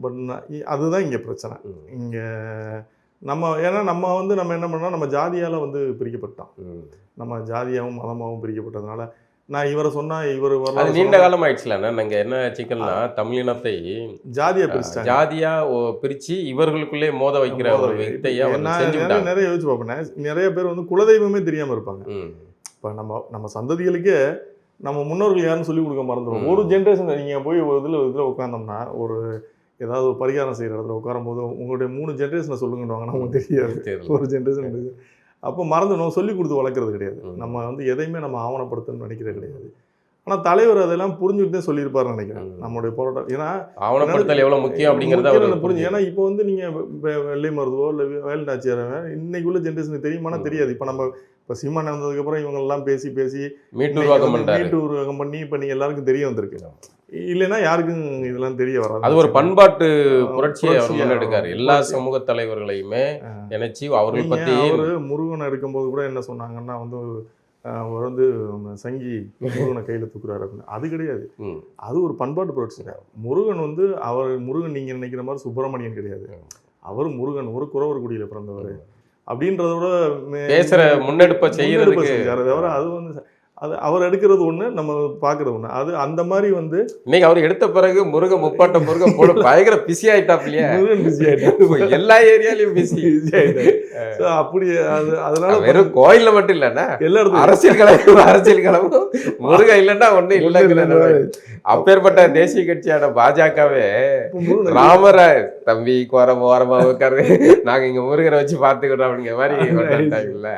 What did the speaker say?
But அதுதான் இங்கே பிரச்சனை. இங்கே நம்ம ஏன்னா நம்ம வந்து நம்ம என்ன பண்ணோம் நம்ம ஜாதியால் வந்து பிரிக்கப்பட்டோம். நம்ம ஜாதியாகவும் மதமாகவும் பிரிக்கப்பட்டதுனால நான் இவரை சொன்னால் இவர் அது வரலாறு நீண்ட காலம் ஆயிடுச்சுல நாங்க என்ன சிக்கல்னா தமிழினத்தை ஜாதியை பிரிச்சிட்டாங்க. ஜாதியா ஓ- பிரிச்சு இவர்களுக்குள்ளே மோத வைக்கிற ஒரு நான் நிறைய யோசிச்சு பார்ப்பேன். நிறைய பேர் வந்து குலதெய்வமே தெரியாமல் இருப்பாங்க. இப்போ நம்ம நம்ம சந்ததிகளுக்கே நம்ம முன்னோர்கள் யாருன்னு சொல்லி கொடுக்க மறந்துடும். ஒரு ஜென்ரேஷன் நீங்கள் போய் ஒரு இதில் இதில் உட்காந்தோம்னா ஒரு ஏதாவது ஒரு பரிகாரம் செய்கிற இடத்துல உட்காரும் போது உங்களுடைய மூணு ஜென்ரேஷனை சொல்லுங்கன்னு நமக்கு தெரியாது. ஒரு ஜென்ரேஷன் அப்போ மறந்துடும் சொல்லி கொடுத்து வளர்க்குறது கிடையாது. நம்ம வந்து எதையுமே நம்ம ஆவணப்படுத்தணும்னு நினைக்கிறது கிடையாது. ஆனால் தலைவர் அதெல்லாம் புரிஞ்சுக்கிட்டு சொல்லியிருப்பாருன்னு நினைக்கிறேன். ம். நம்மளுடைய போராட்டம். ஏன்னா ஆவணப்படுத்தல் முக்கியம் அப்படிங்கறத புரிஞ்சு ஏன்னா இப்போ வந்து நீங்கள் வெள்ளை மருதுவோ இல்லை வேலுநாச்சியார் இன்னைக்கு உள்ள ஜென்ரேஷனுக்கு தெரியுமானா. தெரியாது. இப்போ நம்ம இப்போ சீமான் வந்ததுக்கப்புறம் இவங்க எல்லாம் பேசி பேசி மீட்டு உருவாக்கம் வீட்டு உருவாக்கம் பண்ணி இப்போ நீங்கள் எல்லாருக்கும் தெரிய வந்திருக்கு. இல்லைன்னா யாருக்கும் இதெல்லாம் தெரிய வராது. அது ஒரு பண்பாட்டு புரட்சியை அவர் முன்னெடுக்காரு. எல்லா புரட்சி. சமூக தலைவர்களையுமே நினைச்சு அவர்கள் பத்தி அவரு முருகனை எடுக்கும்போது கூட என்ன சொன்னாங்கன்னா வந்து அவர் வந்து சங்கி முருகனை கையில தூக்குறாரு அப்படின்னு. அது கிடையாது. அது ஒரு பண்பாட்டு புரட்சிங்க முருகன் வந்து அவர் முருகன் நீங்க நினைக்கிற மாதிரி சுப்பிரமணியன் கிடையாது. அவர் முருகன் ஒரு குறவர் குடியில பிறந்தவர். அப்படின்றத விட பேசுற முன்னெடுப்பை செய்யறதுக்கு தவிர அது வந்து அது அவர் எடுக்கிறது ஒண்ணு நம்ம பார்க்கறது ஒண்ணு. அது அந்த மாதிரி வந்து இன்னைக்கு அவர் எடுத்த பிறகு முருக முப்பாட்ட முருக போல பயங்கர பிஸி ஆயிட்டாப்லையே முருகன் பிஸி ஆயிட்டாரு. எல்லா ஏரியாலயும் பிஸி பிஸி ஆயிட்டாரு. So, அப்படி அது அதனால வெறும் கோயில்ல மட்டும் இல்லன்னா எல்லா இடத்துலயும். அரசியல் கழகம் அரசியல் கழகம். முருக இல்லைன்னா ஒண்ணு இல்லைங்கிற நிலைமை. அப்பேற்பட்ட தேசிய கட்சியான பாஜகவே முருகனை ராமர தம்பி கோரம் ஓரமா உட்காரு. நாங்க இங்க முருகரை வச்சு பாத்துக்கிறோம் அப்படிங்கிற மாதிரி கொண்டாடிட்டாங்கல்ல.